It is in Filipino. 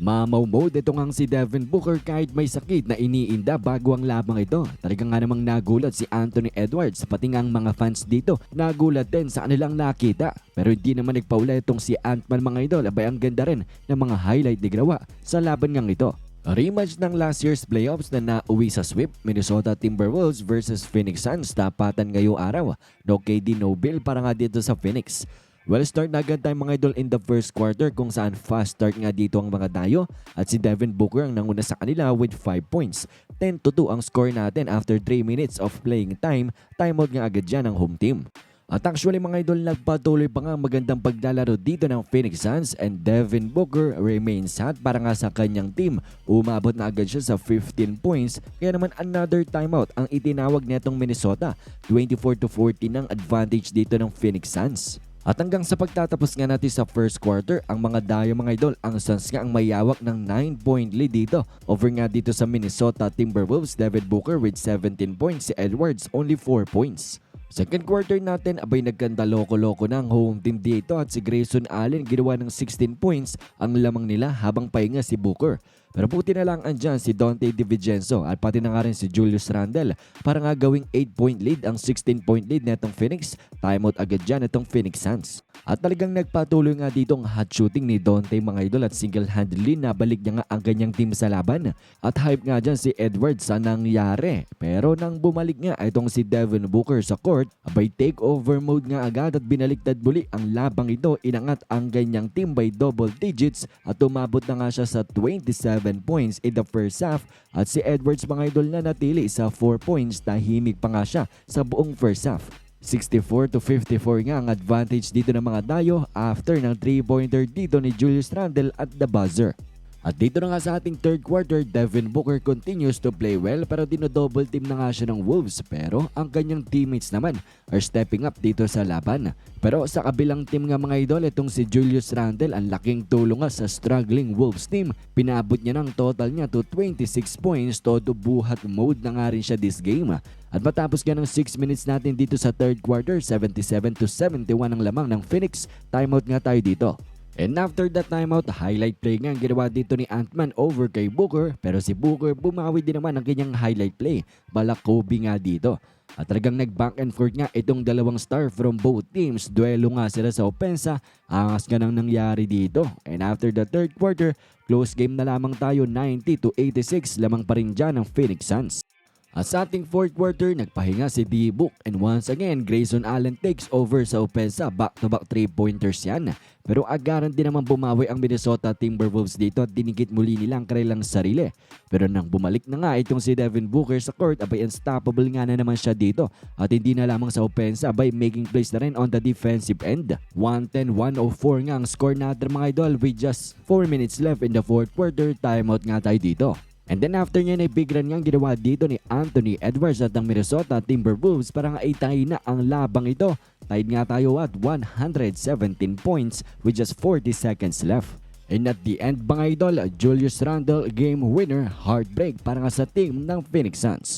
Mamaw mode ito ngang si Devin Booker kahit may sakit na iniinda bago ang labang ito. Talaga nga namang nagulat si Anthony Edwards pati nga ang mga fans dito nagulat din sa kanilang nakita. Pero hindi naman nagpaula itong si Ant-Man mga idol abay ang ganda rin ng mga highlight ni Grawa sa laban ngang ito. Rematch ng last year's playoffs na nauwi sa sweep, Minnesota Timberwolves versus Phoenix Suns tapatan ngayong araw. No KD no Bill para nga dito sa Phoenix. Well, start na agad tayo mga idol in the first quarter kung saan fast start nga dito ang mga dayo at si Devin Booker ang nanguna sa kanila with 5 points. 10 to 2 ang score natin after 3 minutes of playing time. Timeout nga agad dyan ang home team. At actually mga idol, nagpatuloy pa nga ang magandang paglalaro dito ng Phoenix Suns and Devin Booker remains hot para nga sa kanyang team. Umabot na agad siya sa 15 points kaya naman another timeout ang itinawag netong Minnesota. 24 to 14 ang advantage dito ng Phoenix Suns. At hanggang sa pagtatapos nga natin sa first quarter, ang mga dayo mga idol, ang Suns nga ang mayawak ng 9-point lead dito. Over nga dito sa Minnesota Timberwolves, David Booker with 17 points, si Edwards only 4 points. Second quarter natin, abay nagkanda loko-loko na ang home team dito at si Grayson Allen ginawa ng 16 points ang lamang nila habang pahinga si Booker. Pero buti na lang andyan si Dante DiVincenzo at pati na nga rin si Julius Randle para nga gawing 8-point lead ang 16-point lead netong Phoenix. Timeout agad dyan itong Phoenix Suns. At talagang nagpatuloy nga dito ang hot shooting ni Dante mga idol at single-handedly nabalik niya nga ang kanyang team sa laban. At hype nga dyan si Edwards sa nangyari. Pero nang bumalik nga itong si Devin Booker sa court, abay takeover mode nga agad at binaliktad muli ang labang ito. Inangat ang ganyang team by double digits at umabot na nga siya sa 27 points in the first half at si Edwards mga idol na natili sa 4 points tahimik pa nga siya sa buong first half. 64 to 54 nga ang advantage dito ng mga dayo after ng 3-pointer dito ni Julius Randle at the buzzer. At dito na nga sa ating third quarter, Devin Booker continues to play well pero dino-double team na nga siya ng Wolves pero ang kanyang teammates naman are stepping up dito sa laban. Pero sa kabilang team nga mga idol, itong si Julius Randle ang laking tulong sa struggling Wolves team. Pinabot niya ng total niya to 26 points, todo buhat mode na nga rin siya this game. At matapos nga ng 6 minutes natin dito sa third quarter, 77 to 71 ang lamang ng Phoenix. Timeout nga tayo dito. And after that timeout, highlight play nga ang ginawa dito ni Ant-Man over kay Booker pero si Booker bumawi din naman ang kanyang highlight play. Balak Kobe nga dito. At talagang nag-back and forth nga itong dalawang star from both teams. Duelo nga sila sa opensa. Angas nga nang nangyari dito. And after the third quarter, close game na lamang tayo 90 to 86 lamang pa rin dyan ng Phoenix Suns. At sa ating fourth quarter, nagpahinga si D-Book and once again, Grayson Allen takes over sa opensa. Back-to-back 3-pointers yan. Pero agaran din naman bumawi ang Minnesota Timberwolves dito at dinikit muli nila ang kanilang sarili. Pero nang bumalik na nga itong si Devin Booker sa court, abay unstoppable nga na naman siya dito. At hindi na lamang sa opensa, abay making plays na rin on the defensive end. 110-104 nga ang score natin mga idol with just 4 minutes left in the fourth quarter. Timeout nga tayo dito. And then after niya na big run nga ginawa dito ni Anthony Edwards at ng Minnesota Timberwolves para nga itayin na ang labang ito. Tied nga tayo at 117 points with just 40 seconds left. And at the end mga idol, Julius Randle game winner heartbreak para nga sa team ng Phoenix Suns.